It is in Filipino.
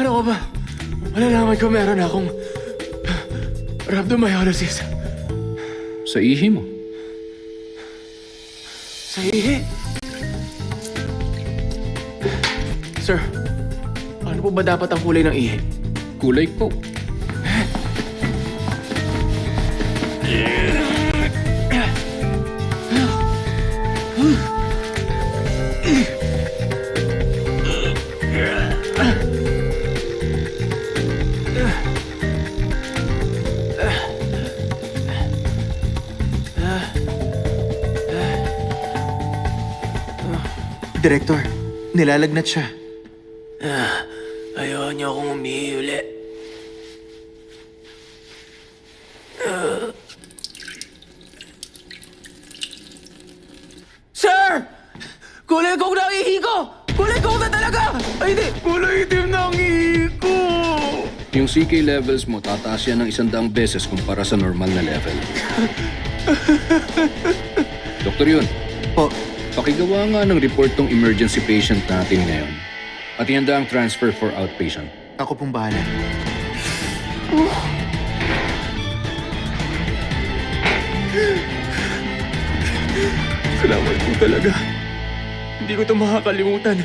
paano ko ba? Malalaman ko meron akong rhabdomyolysis. Sa ihi mo. Sa ihi. Sir, paano po ba dapat ang kulay ng ihi? Kulay ko. Director, nilalagnat siya. Ayaw niyo akong umihi uli. Sir! Kulay kong na ang ihi ko! Kulay kong na talaga! Ay, hindi! Kulay itim na ang ihi ko! Yung CK levels mo, tataas yan ng isang daang beses kumpara sa normal na level. Doktor yun, Po, pakigawa nga ng report tong emergency patient natin ngayon. At ihanda ang transfer for outpatient. ako pong bahala. Salamat po talaga. Hindi ko ito makakalimutan.